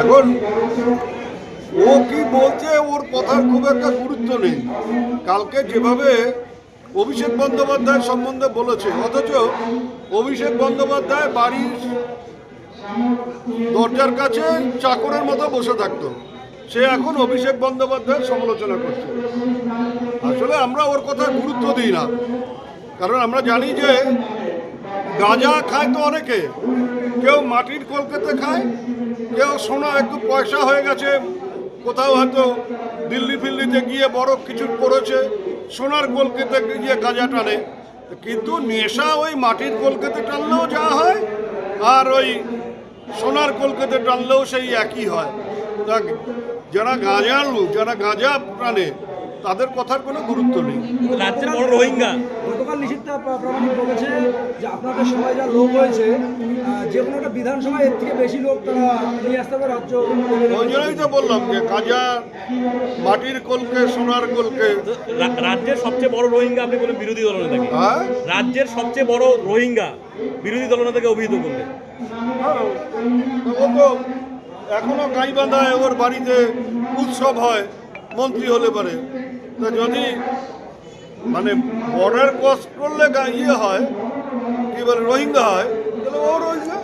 এখন ও কি বলছে? ওর কথার খুব একটা গুরুত্ব নেই। কালকে যেভাবে অভিষেক বন্দ্যোপাধ্যায় সম্বন্ধে বলেছে, অথচ অভিষেক বন্দ্যোপাধ্যায় বাড়ির দরজার কাছে চাকরের মতো বসে থাকতো। সে এখন অভিষেক বন্দ্যোপাধ্যায়ের সমালোচনা করছে। আসলে আমরা ওর কথা গুরুত্ব দিই না। কারণ আমরা জানি যে গাঁজা খায় তো অনেকে। কেউ মাটির কলকাতা খায় কেউ সোনা একটু পয়সা হয়ে গেছে। কোথাও হয়তো দিল্লি ফিল্লিতে গিয়ে বড় কিছু করেছে সোনার কলকাতে গিয়ে গাঁজা টানে। কিন্তু নেশা ওই মাটির কলকাতে টানলেও যা হয়, আর ওই সোনার কলকাতে টানলেও সেই একই হয়। যারা গাঁজালু যারা গাঁজা টানে, তাদের কথার কোনো গুরুত্ব নেই। রোহিঙ্গা। গতকাল নিষিদ্ধ প্রামাণিক বলেছে যে আপনাদের সবাই যা লোক হয়েছে যে কোনো একটা বিধানসভায় এর থেকে বেশি লোক তারা নিয়ে আসতে হবে রাজ্য ওই জন্যই তো বললাম যে কাজা মাটির কলকে সোনার কলকে। রাজ্যের সবচেয়ে বড় রোহিঙ্গা আপনি বলেন বিরোধী দলনেতাকে হ্যাঁ? রাজ্যের সবচেয়ে বড় রোহিঙ্গা বিরোধী দলনেতাকে অভিহিত করলে হ্যাঁ, এখনও গাইবান্ধায় ওর বাড়িতে উৎসব হয় মন্ত্রী হলে পারে। তা যদি মানে বর্ডার ক্রস করলে ইয়ে হয় কি বলে রোহিঙ্গা হয় তাহলে ও রোহিঙ্গা